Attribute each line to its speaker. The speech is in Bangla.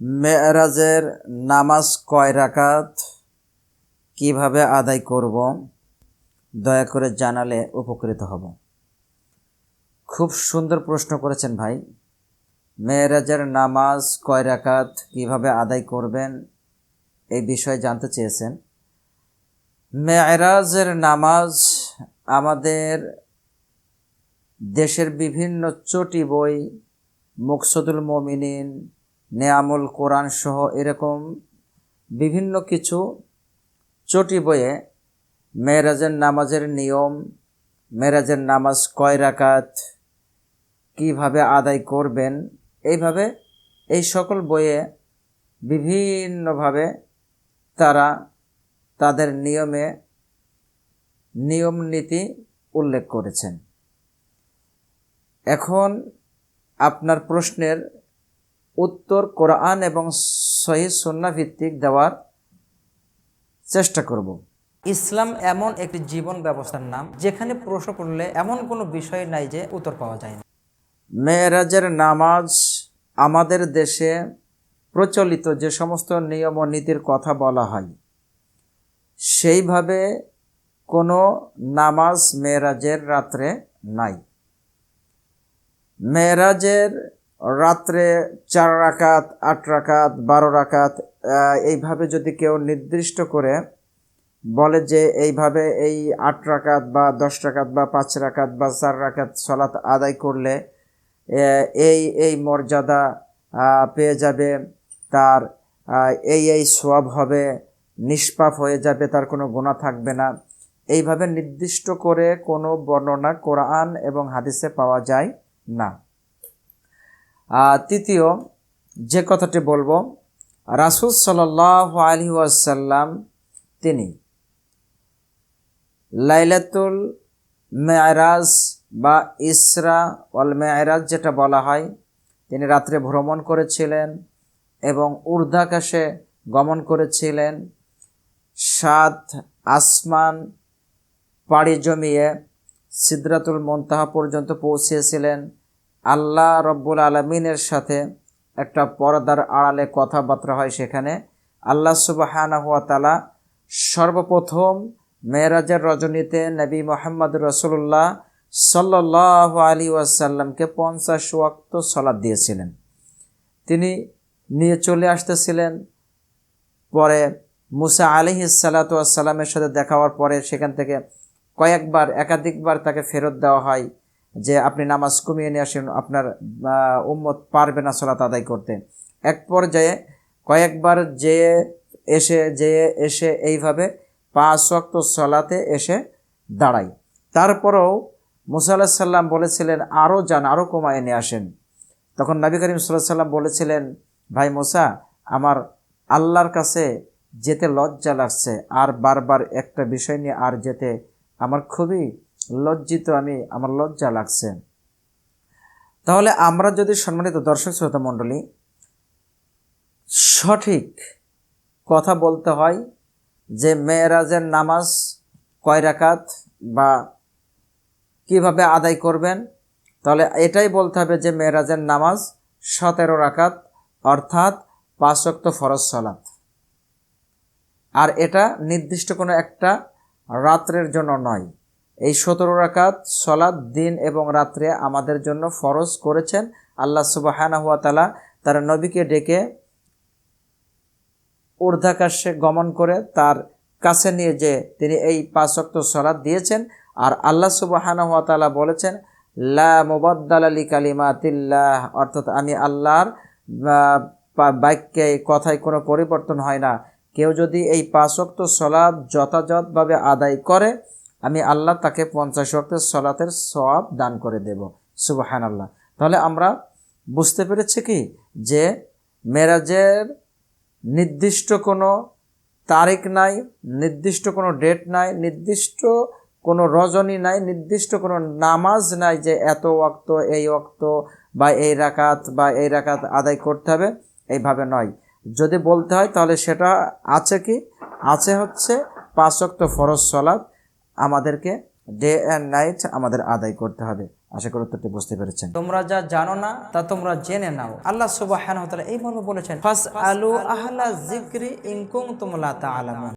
Speaker 1: মেয়েরাজের নামাজ কয় রাকাত? কীভাবে আদায় করব? দয়া করে জানালে উপকৃত হব। খুব সুন্দর প্রশ্ন করেছেন ভাই। মেয়েরাজের নামাজ কয় রাকাত? কীভাবে আদায় করবেন? এই বিষয়ে জানতে চেয়েছেন। মেয়েরাজের নামাজ আমাদের দেশের বিভিন্ন চটি বই, মুকসদুল মমিনিন নেয়ামুল কোরআন সহ এরকম বিভিন্ন কিছু চটি বইয়ে মেয়েরাজের নামাজের নিয়ম, মেয়েরাজের নামাজ কয় রাকাত, কীভাবে আদায় করবেন, এইভাবে এই সকল বইয়ে বিভিন্নভাবে তারা তাদের নিয়মে নিয়ম নীতি উল্লেখ করেছেন। এখন আপনার প্রশ্নের উত্তর কোরআন এবং সহি সন্না ভিত্তিক দেওয়ার চেষ্টা করব।
Speaker 2: ইসলাম এমন একটি জীবন ব্যবস্থার নাম, যেখানে প্রশ্ন করলে এমন কোনো বিষয় নাই যে উত্তর পাওয়া যায় না।
Speaker 1: মেয়েরাজের নামাজ আমাদের দেশে প্রচলিত যে সমস্ত নিয়ম ও নীতির কথা বলা হয়, সেইভাবে কোনো নামাজ মেয়েরাজের রাত্রে নাই। মেয়েরাজের রাত্রে চার রাকাত, আট রাকাত, বারো রাকাত এইভাবে যদি কেউ নির্দিষ্ট করে বলে যে এইভাবে এই আট রাকাত বা দশ রাকাত বা পাঁচ রাকাত বা চার রাকাত সলাত আদায় করলে এই এই মর্যাদা পেয়ে যাবে, তার এই এই সোয়াব হবে, নিষ্পাপ হয়ে যাবে, তার কোনো গুণা থাকবে না। এইভাবে নির্দিষ্ট করে কোনো বর্ণনা কোরআন এবং হাদিসে পাওয়া যায় না। তৃতীয় যে কথাটি বলব, রাসুল সাল্লাহ আলী ওয়াসাল্লাম, তিনি লাইলাতুল মেয়রাজ বা ইসরা অল মেয়রাজ যেটা বলা হয়, তিনি রাত্রে ভ্রমণ করেছিলেন এবং ঊর্ধ্বাকাশে গমন করেছিলেন। সাত আসমান পাড়ি জমিয়ে সিদ্রাতুল মন্তাহা পর্যন্ত পৌঁছিয়েছিলেন আল্লাহ রব্বুল আলমিনের সাথে একটা পর্দার আড়ালে কথাবার্তা হয় সেখানে। আল্লাহ সুবাহানা হুয়া তালা সর্বপ্রথম মেয়েরাজের রজনীতে নবী মোহাম্মদ রসুল্লাহ সাল্লাহ আলী ওয়াসাল্লামকে পঞ্চাশ ওয়াক্ত সলাদ দিয়েছিলেন। তিনি নিয়ে চলে আসতেছিলেন। পরে মুসা আলিহি সাল্লাতামের সাথে দেখা হওয়ার পরে সেখান থেকে কয়েকবার, একাধিকবার তাকে ফেরত দেওয়া হয়। যে আপনি নামাজ কমিয়ে নিয়ে আসেন, আপনার উম্মত পারবে না সলাত আদায় করতে। এক পর্যায়ে কয়েকবার যে এসে যে এসে এইভাবে পাঁচ ওয়াক্ত সলাতে এসে দাঁড়ায়। তারপরেও মুসা আল্লাহ সাল্লাম বলেছিলেন আরও যান আরও কমায় নিয়ে আসেন। তখন নবী করিম সাল্লাহ সাল্লাম বলেছিলেন, ভাই মোসা, আমার আল্লাহর কাছে যেতে লজ্জা লাগছে, আর বারবার একটা বিষয় নিয়ে আর যেতে আমার খুবই লজ্জিত আমি, আমার লজ্জা লাগছে। তাহলে আমরা যদি সম্মানিত দর্শক শ্রোতা মণ্ডলী, সঠিক কথা বলতে হয় যে মেয়েরাজের নামাজ কয় রাকাত বা কীভাবে আদায় করবেন, তাহলে এটাই বলতে হবে যে মেয়েরাজের নামাজ সতেরো রাকাত, অর্থাৎ পাঁচ ওয়াক্ত ফরজ সলাত। আর এটা নির্দিষ্ট কোনো একটা রাত্রের জন্য নয়। এই সতেরো রাকাত সলাদ দিন এবং রাত্রে আমাদের জন্য ফরজ করেছেন আল্লাহ সুবাহানা হুয়া তালা তার নবীকে ডেকে ঊর্ধ্বাকাশে গমন করে তার কাছে নিয়ে যে তিনি এই পাঁচ অক্ত সলাদ দিয়েছেন আর আল্লাহ সুবাহানা হুয়া তালা বলেছেন, লা মুবাদ্দাল আলী কালিমাতিল্লাহ অর্থাৎ আমি আল্লাহর বাক্যে কথায় কোনো পরিবর্তন হয় না। কেউ যদি এই পাঁচ অক্ত সলাদ যথাযথভাবে আদায় করে আমি আল্লাহ তাকে পঞ্চাশ ওয়াক্তের সলাতের সওয়াব দান করে দেব। সুবাহান আল্লাহ তাহলে আমরা বুঝতে পেরেছি কি? যে মেরাজের নির্দিষ্ট কোনো তারিখ নাই, নির্দিষ্ট কোনো ডেট নাই, নির্দিষ্ট কোনো রজনী নাই, নির্দিষ্ট কোনো নামাজ নাই যে এত ওয়াক্ত, এই ওয়াক্ত বা এই রাকাত বা এই রাকাত আদায় করতে হবে, এইভাবে নয়। যদি বলতে হয় তাহলে সেটা আছে কি? আছে হচ্ছে পাঁচ ওয়াক্ত ফরজ সলাৎ আমাদেরকে ডে অ্যান্ড নাইট আমাদের আদায় করতে হবে।
Speaker 3: আশা করি উত্তরটি বুঝতে পেরেছেন।
Speaker 1: তোমরা যা জানো না, তা তোমরা জেনে নাও। আল্লাহ সুবাহ এই মর্মে বলেছেন ফাস আলু আহলা জিক্রি ইনকুম তুমলা তা তা'লামুন